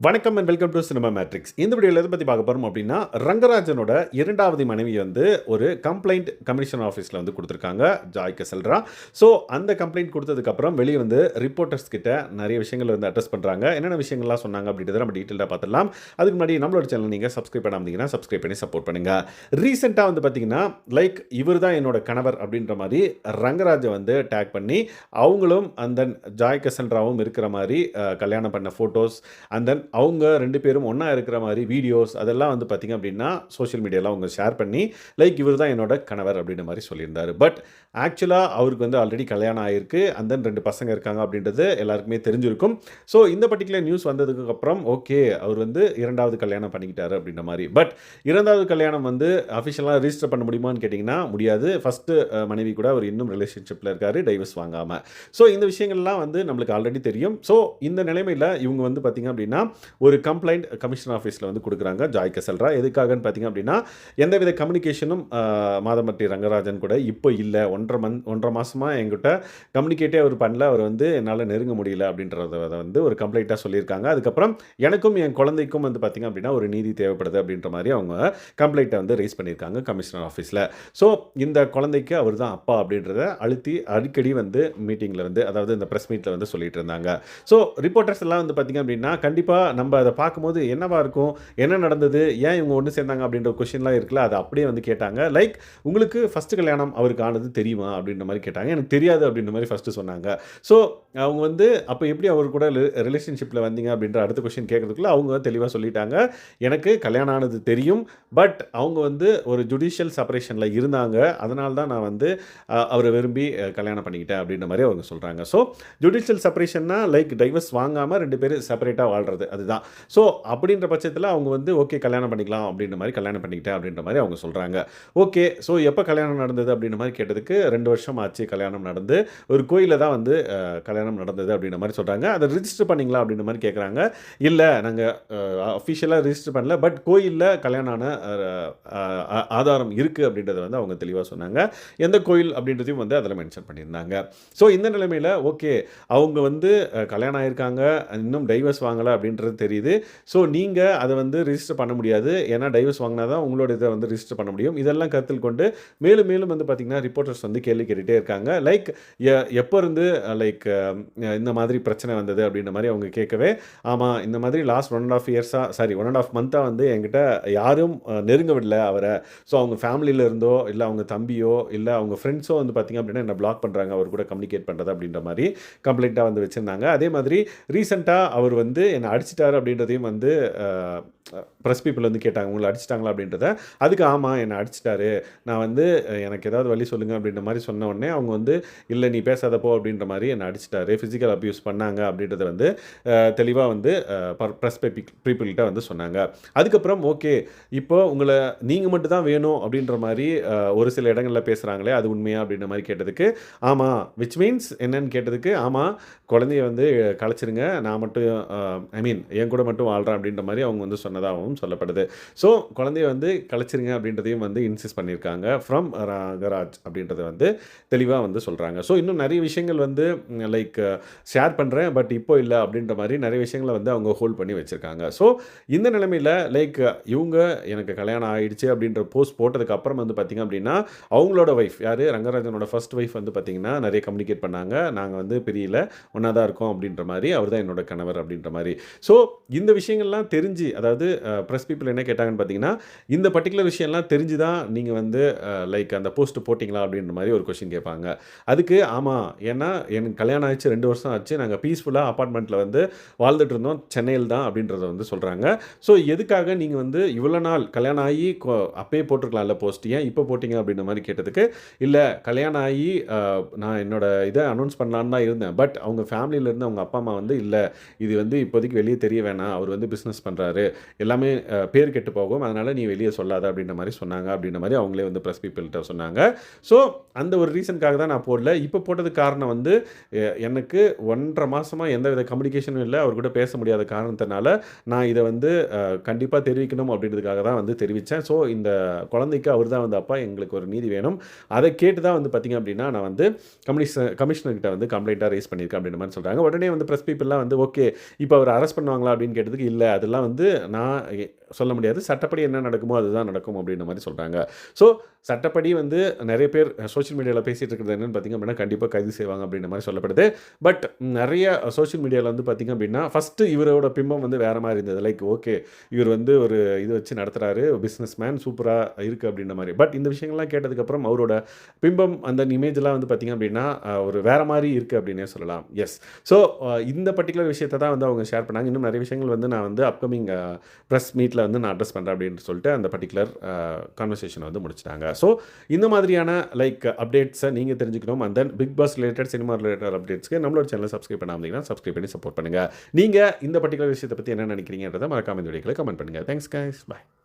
வணக்கம் and welcome to cinema matrix இந்த வீடியோவில் எதை பற்றி பார்க்க போகிறோம் அப்படின்னா ரங்கராஜனோட இரண்டாவது மனைவி வந்து ஒரு கம்ப்ளைண்ட் கமிஷன் ஆஃபீஸில் வந்து கொடுத்துருக்காங்க ஜாய் செல்றா ஸோ அந்த கம்ப்ளைண்ட் கொடுத்ததுக்கப்புறம் வெளியே வந்து ரிப்போர்ட்டர்ஸ் கிட்ட நிறைய விஷயங்கள் வந்து அட்ரஸ் பண்ணுறாங்க என்னென்ன விஷயங்கள்லாம் சொன்னாங்க அப்படின்றத நம்ம டீட்டெயிலாக பார்த்துடலாம். அதுக்கு முன்னாடி நம்மளோட சேனல் நீங்கள் சப்ஸ்கிரைப் பண்ணாமதிங்கன்னா சப்ஸ்கிரைப் பண்ணி சப்போர்ட் பண்ணுங்கள் ரீசெண்டாக வந்து பார்த்தீங்கன்னா லைக் இவர் தான் என்னோட கணவர் அப்படின்ற மாதிரி ரங்கராஜை வந்து டேக் பண்ணி அவங்களும் அந்த ஜாய் கசல்ராவும் இருக்கிற மாதிரி கல்யாணம் பண்ண ஃபோட்டோஸ் அண்ட் தென் அவங்க ரெண்டு பேரும் ஒன்றா இருக்கிற மாதிரி வீடியோஸ் அதெல்லாம் வந்து பார்த்திங்க அப்படின்னா சோஷியல் மீடியாவில் அவங்க ஷேர் பண்ணி லைக் இவர் தான் என்னோட கணவர் அப்படின்ற மாதிரி சொல்லியிருந்தார். பட் ஆக்சுவலாக அவருக்கு வந்து ஆல்ரெடி கல்யாணம் ஆகிருக்கு அண்ட் தென் ரெண்டு பசங்க இருக்காங்க அப்படின்றது எல்லாருக்குமே தெரிஞ்சிருக்கும். ஸோ இந்த பர்டிகுலர் நியூஸ் வந்ததுக்கப்புறம் ஓகே அவர் வந்து இரண்டாவது கல்யாணம் பண்ணிக்கிட்டாரு அப்படின்ற மாதிரி. பட் இரண்டாவது கல்யாணம் வந்து அஃபிஷியலாக ரிஜிஸ்டர் பண்ண முடியுமான்னு கேட்டிங்கன்னா முடியாது. ஃபஸ்ட்டு மனைவி கூட அவர் இன்னும் ரிலேஷன்ஷிப்பில் இருக்கார் டைவர்ஸ் வாங்காமல் ஸோ இந்த விஷயங்கள்லாம் வந்து நம்மளுக்கு ஆல்ரெடி தெரியும். ஸோ இந்த நிலைமையில் இவங்க வந்து பார்த்திங்க அப்படின்னா ஒரு கம்ப்ளைண்ட் கமிஷன் ஆஃபீஸில் வந்து கொடுக்குறாங்க. ஜாய் கசல்ரா. எதுக்காகன்னு பார்த்தீங்க அப்படின்னா எந்தவித கம்யூனிகேஷனும் மாதமட்டி ரங்கராஜன் கூட இப்போ இல்லை. ஒன்றரை மந்த் ஒன்றரை மாதமாக எங்கிட்ட கம்யூனிகேட்டே அவர் பண்ணல. அவர் வந்து என்னால் நெருங்க முடியல அப்படின்றத வந்து ஒரு கம்ப்ளைண்ட்டாக சொல்லியிருக்காங்க. அதுக்கப்புறம் எனக்கும் என் குழந்தைக்கும் வந்து பார்த்திங்க அப்படின்னா ஒரு நீதி தேவைப்படுது அப்படின்ற மாதிரி அவங்க கம்ப்ளைண்ட்டை வந்து ரைஸ் பண்ணியிருக்காங்க கமிஷனர் ஆஃபீஸில் ஸோ இந்த குழந்தைக்கு அவர் தான் அப்பா அப்படின்றத அழுத்தி அடிக்கடி வந்து மீட்டிங்கில் வந்து அதாவது இந்த ப்ரெஸ் மீட்டில் வந்து சொல்லிட்டு இருந்தாங்க. ஸோ ரிப்போர்ட்டர்ஸ் எல்லாம் வந்து பார்த்திங்க அப்படின்னா கண்டிப்பாக நம்ம அதை பார்க்கும்போது என்னவா இருக்கும்? என்ன நடந்தது? ஏன் இவங்க ஒன்று சேர்ந்தாங்க? அப்படின்ற கொஷின்லாம் இருக்குல்ல அதை அப்படியே வந்து கேட்டாங்க. லைக் உங்களுக்கு ஃபஸ்ட்டு கல்யாணம் அவருக்கு ஆனது தெரியுமா? அப்படின்ற மாதிரி கேட்டாங்க. எனக்கு தெரியாது அப்படின்ற மாதிரி ஃபஸ்ட்டு சொன்னாங்க. ஸோ அவங்க வந்து அப்போ எப்படி அவர் கூட ரிலேஷன்ஷிப்பில் வந்தீங்க? அப்படின்ற அடுத்த கொஷின் கேட்குறதுக்குள்ள அவங்க தெளிவாக சொல்லிட்டாங்க. எனக்கு கல்யாணம் ஆனது தெரியும் பட் அவங்க வந்து ஒரு ஜுடிஷியல் செப்பரேஷனில் இருந்தாங்க. அதனால தான் நான் வந்து அவரை விரும்பி கல்யாணம் பண்ணிக்கிட்டேன் அப்படின்ற மாதிரி அவங்க சொல்கிறாங்க ஸோ ஜுடிஷியல் செப்பரேஷன்னா லைக் டைவர்ஸ் வாங்காமல் ரெண்டு பேரும் செப்பரேட்டாக வாழ்கிறது அதுதான். ஸோ அப்படின்ற பட்சத்தில் அவங்க வந்து ஓகே கல்யாணம் பண்ணிக்கலாம் அப்படின்ற மாதிரி கல்யாணம் பண்ணிக்கிட்டேன் அப்படின்ற மாதிரி அவங்க சொல்கிறாங்க ஓகே ஸோ எப்போ கல்யாணம் நடந்தது அப்படின்ற மாதிரி கேட்டதுக்கு ரெண்டு வருஷம் ஆச்சு கல்யாணம் நடந்து. ஒரு கோயிலில் தான் வந்து கல்யாணம் நடந்தது அப்படின்ற மாதிரி சொல்கிறாங்க அதை ரிஜிஸ்டர் பண்ணிங்களா? அப்படின்ற மாதிரி கேட்குறாங்க இல்லை நாங்கள் அஃபிஷியலாக ரிஜிஸ்டர் பண்ணல. பட் கோயிலில் கல்யாணம் ஆன ஆதாரம் இருக்குது அப்படின்றத வந்து அவங்க தெளிவாக சொன்னாங்க. எந்த கோயில் அப்படின்றதையும் வந்து அதில் மென்ஷன் பண்ணியிருந்தாங்க. ஸோ இந்த நிலைமையில் ஓகே அவங்க வந்து கல்யாணம் ஆயிருக்காங்க. இன்னும் டைவர்ஸ் வாங்கலை அப்படின்ற அப்படின்றது தெரியுது. ஸோ நீங்கள் அதை வந்து ரிஜிஸ்டர் பண்ண முடியாது. ஏன்னா டைவர்ஸ் வாங்கினா தான் உங்களோட இதை வந்து ரிஜிஸ்டர் பண்ண முடியும். இதெல்லாம் கருத்தில் கொண்டு மேலும் மேலும் வந்து பார்த்திங்கன்னா ரிப்போர்ட்டர்ஸ் வந்து கேள்வி கேட்டுகிட்டே இருக்காங்க. லைக் எப்போ இருந்து லைக் இந்த மாதிரி பிரச்சனை வந்தது அப்படின்ற மாதிரி அவங்க கேட்கவே ஆமாம் இந்த மாதிரி லாஸ்ட் ஒன் அண்ட் ஆஃப் இயர்ஸாக சாரி ஒன் அண்ட் ஆஃப் மந்த்தாக வந்து என்கிட்ட யாரும் நெருங்க விடல அவரை. ஸோ அவங்க ஃபேமிலியில் இருந்தோ இல்லை அவங்க தம்பியோ இல்லை அவங்க ஃப்ரெண்ட்ஸோ வந்து பார்த்திங்க அப்படின்னா என்ன பிளாக் பண்ணுறாங்க அவர் கூட கம்யூனிகேட் பண்ணுறது அப்படின்ற மாதிரி கம்ப்ளைண்ட்டாக வந்து வச்சுருந்தாங்க. அதே மாதிரி ரீசெண்டாக அவர் வந்து என்னை அடிச்சிட்டார் அப்படின்றதையும் வந்து ப்ரெஸ் பீப்புள் வந்து கேட்டாங்க. உங்களை அடிச்சிட்டாங்களா அப்படின்றத. அதுக்கு ஆமாம் என்னை அடிச்சிட்டாரு. நான் வந்து எனக்கு ஏதாவது வழி சொல்லுங்கள் அப்படின்ற மாதிரி சொன்ன உடனே அவங்க வந்து இல்லை நீ பேசாதப்போ அப்படின்ற மாதிரி என்னை அடிச்சிட்டாரு. ஃபிசிக்கல் அப்யூஸ் பண்ணாங்க அப்படின்றத வந்து தெளிவாக வந்து ப்ரெஸ் பீப்புள்கிட்ட வந்து சொன்னாங்க. அதுக்கப்புறம் ஓகே இப்போ உங்களை நீங்கள் மட்டும் தான் வேணும் அப்படின்ற மாதிரி ஒரு சில இடங்களில் பேசுகிறாங்களே அது உண்மையா அப்படின்ற மாதிரி கேட்டதுக்கு ஆமாம் விச் மீன்ஸ் என்னன்னு கேட்டதுக்கு ஆமாம் குழந்தைய வந்து கலைச்சிருங்க. நான் மட்டும் ஐ மீன் என் கூட மட்டும் வாழ்கிறேன் அப்படின்ற மாதிரி அவங்க வந்து சொன்னதாகவும் சொல்லப்படுது. ஸோ குழந்தைய வந்து கலைச்சிருங்க அப்படின்றதையும் வந்து இன்சிஸ்ட் பண்ணியிருக்காங்க. ஃப்ரம் ராகராஜ் அப்படின்றத வந்து தெளிவாக வந்து சொல்கிறாங்க ஸோ இன்னும் நிறைய விஷயங்கள் வந்து லைக் ஷேர் பண்ணுறேன் பட் இப்போ இல்லை அப்படின்ற மாதிரி நிறைய விஷயங்களை வந்து அவங்க ஹோல்ட் பண்ணி வச்சுருக்காங்க. ஸோ இந்த நிலைமையில் லைக் இவங்க எனக்கு கல்யாணம் ஆகிடுச்சு அப்படின்ற போஸ்ட் போட்டதுக்கு அப்புறம் வந்து பார்த்திங்க அப்படின்னா அவங்களோட ஒய்ஃப் யார்? ரங்கராஜனோட ஃபர்ஸ்ட் ஒய்ஃப் வந்து பார்த்திங்கன்னா நிறைய கம்யூனிகேட் பண்ணாங்க. நாங்கள் வந்து பிரியல ஒன்றா தான் இருக்கோம் அப்படின்ற மாதிரி அவர் தான் என்னோட கணவர் அப்படின்ற மாதிரி. ஸோ இந்த விஷயங்கள்லாம் தெரிஞ்சு அதாவது ப்ரெஸ் பீப்புள் என்ன கேட்டாங்கன்னு பார்த்தீங்கன்னா இந்த பர்டிகுலர் விஷயம்லாம் தெரிஞ்சு தான் நீங்கள் வந்து லைக் அந்த போஸ்ட் போட்டிங்களா அப்படின்ற மாதிரி ஒரு கொஷின் கேட்பாங்க. அதுக்கு ஆமாம் ஏன்னா எனக்கு கல்யாணம் ஆச்சு ரெண்டு வருஷம் ஆச்சு நாங்கள் பீஸ்ஃபுல்லாக அப்பார்ட்மெண்ட்டில் வந்து வாழ்ந்துட்டு இருந்தோம் சென்னையில் தான் அப்படின்றத வந்து சொல்கிறாங்க ஸோ எதுக்காக நீங்கள் வந்து இவ்வளோ நாள் கல்யாணம் ஆகி அப்பயே போட்டிருக்கலாம்ல போஸ்ட் ஏன் இப்போ போட்டிங்க அப்படின்ற மாதிரி கேட்டதுக்கு இல்லை கல்யாணம் ஆகி நான் என்னோட இதை அனௌன்ஸ் பண்ணலான்னு தான் இருந்தேன். பட் அவங்க ஃபேமிலியிலேருந்து அவங்க அப்பா அம்மா வந்து இல்லை இது வந்து இப்போதைக்கு வெளியே தெரிய வேணாம். அவர் வந்து பிஸ்னஸ் பண்ணுறாரு எல்லாமே பேர் கெட்டு போகும். அதனால் நீ வெளியே சொல்லாத அப்படின்ற மாதிரி சொன்னாங்க அப்படின்ற மாதிரி அவங்களே வந்து ப்ரெஸ் பீப்புள்கிட்ட சொன்னாங்க. ஸோ அந்த ஒரு ரீசனுக்காக தான் நான் போடல. இப்போ போட்டதுக்கு காரணம் வந்து எனக்கு ஒன்றரை மாதமாக எந்த வித கம்யூனிகேஷனும் இல்லை. அவர் கூட பேச முடியாத காரணத்தினால நான் இதை வந்து கண்டிப்பாக தெரிவிக்கணும் அப்படின்றதுக்காக தான் வந்து தெரிவித்தேன் ஸோ இந்த குழந்தைக்கு அவர் தான் வந்து அப்பா எங்களுக்கு ஒரு நீதி வேணும். அதை கேட்டு தான் வந்து பார்த்திங்க அப்படின்னா நான் வந்து கமிஷனர் கமிஷனர்கிட்ட வந்து கம்ப்ளைண்ட்டாக ரைஸ் பண்ணியிருக்கேன் அப்படின்ற மாதிரி சொல்கிறாங்க உடனே வந்து ப்ரெஸ் பீப்புளெலாம் வந்து ஓகே இப்போ அவர் அரெஸ்ட் பண்ண பண்ணுவாங்களா அப்படின்னு கேட்டதுக்கு இல்லை. அதெல்லாம் வந்து நான் சொல்ல முடியாது. சட்டப்படி என்ன நடக்குமோ அதுதான் நடக்கும் அப்படின்ற மாதிரி சொல்கிறாங்க ஸோ சட்டப்படி வந்து நிறைய பேர் சோஷியல் மீடியாவில் பேசிகிட்டு இருக்கிறது என்னென்னு பார்த்தீங்க அப்படின்னா கண்டிப்பாக கைது செய்வாங்க அப்படின்ற மாதிரி சொல்லப்படுது. பட் நிறைய சோஷியல் மீடியாவில் வந்து பார்த்தீங்க அப்படின்னா ஃபஸ்ட்டு இவரோட பிம்பம் வந்து வேறு மாதிரி இருந்தது. லைக் ஓகே இவர் வந்து ஒரு இது வச்சு நடத்துகிறாரு பிஸ்னஸ் மேன் சூப்பராக இருக்குது அப்படின்ற மாதிரி. பட் இந்த விஷயங்கள்லாம் கேட்டதுக்கப்புறம் அவரோட பிம்பம் அந்த இமேஜ்லாம் வந்து பார்த்திங்க அப்படின்னா ஒரு வேறு மாதிரி இருக்குது அப்படின்னே சொல்லலாம். எஸ் ஸோ இந்த பர்டிகுலர் விஷயத்தை தான் வந்து அவங்க ஷேர் பண்ணாங்க. இன்னும் நிறைய விஷயங்கள் வந்து நான் வந்து அப்கமிங் ப்ரெஸ் மீட்டில் வந்து நான் அட்ரஸ் பண்ணுறேன் அப்படின்னு சொல்லிட்டு அந்த பர்டிகுலர் கான்வர்சேஷனை வந்து முடிச்சிட்டாங்க. ஸோ இந்த மாதிரியான லைக் அப்டேட்ஸை நீங்கள் தெரிஞ்சுக்கணும். And then big boss related cinema related அப்டேட்ஸ்க்கு நம்மளோட சேனலை சப்ஸ்கிரைப் பண்ணாமல் சப்ஸ்கிரைப் பண்ணி சப்போர்ட் பண்ணுங்கள் நீங்கள் இந்த பர்டிகுலர் விஷயத்தை பற்றி என்ன நினைக்கிறீங்கன்றதை மறக்காம இந்த வீடியோக்களை கமெண்ட் பண்ணுங்கள் தேங்க்ஸ் கைஸ் பாய்